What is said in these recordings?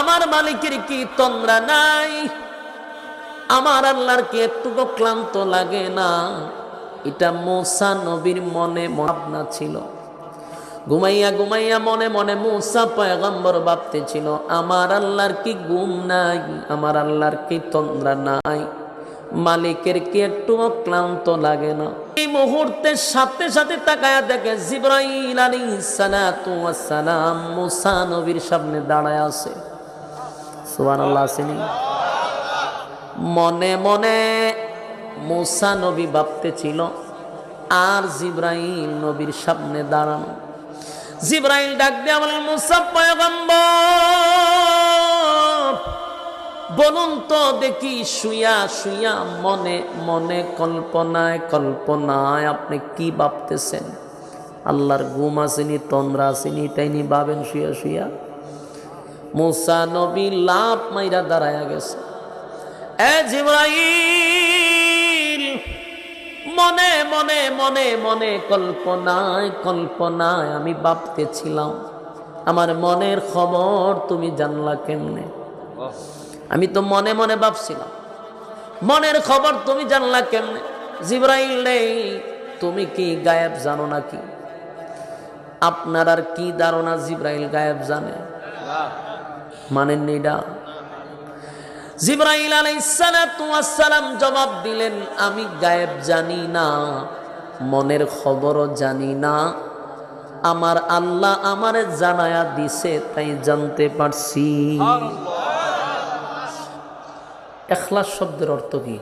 আমার মালিকের কি তন্দ্রা নাই? আমার আল্লাহর কি একটুকু ক্লান্ত লাগে না? এটা মোসা নবীর মনে ভাবনা ছিল। ঘুমাইয়া ঘুমাইয়া মনে মনে মুসা পয়গম্বর ভাবতে ছিল, আমার আল্লাহর কি ঘুম নাই? আমার আল্লাহর কি তন্দ্রা নাই? মালিকের কি একটু ক্লান্ত লাগে না? এই মুহূর্তে সাথে সাথে তাকায়া দেখে জিব্রাইল ওয়াস সালাম মুসা নবীর সামনে দাঁড়ায় আছে। আসেনি মনে মনে মুসা নবী ভাবতে ছিল আর জিব্রাইল নবীর সামনে দাঁড়ানো। জিব্রাইল ডাক দিয়ে আমার মুসা বলুন তো দেখি শুয়া শুয়া মনে মনে কল্পনায় কল্পনায় আপনি কি ভাবতেছেন? আল্লাহর ঘুম আসেনি তন্দ্রা আসেনি তাই নি ভাবেন শুয়া শুয়া মুসা নবী লাভ মাইরা দাঁড়ায়া গেছে। এ জিব্রাইল মনে মনে মনে মনে কল্পনায় কল্পনায় আমি ভাবতেছিলাম আমার মনের খবর তুমি জানলা কেমনে? আমি তো মনে মনে ভাবছিলাম মনের খবর তুমি জানলা কেমনে? জিব্রাইল রে তুমি কি গায়েব জানো নাকি? আপনার আর কি ধারণা জিব্রাইল গায়েব জানে? মানেন নিডা জিব্রাইল আলাইসালাম জবাব দিলেন, আমি গায়েব জানি না, মনের খবরও জানি না। আমার আল্লাহ আমারে জানায়া দিছে, তাই জানতে পারছি। এখলাস শব্দের অর্থ কি?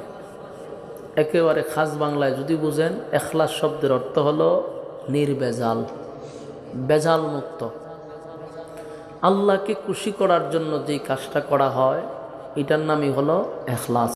একেবারে খাস বাংলায় যদি বুঝেন, এখলাস শব্দের অর্থ হলো নির্বেজাল বেজাল মুক্ত আল্লাহকে খুশি করার জন্য যেই কাজটা করা হয় এটার নামই হলো এখলাস।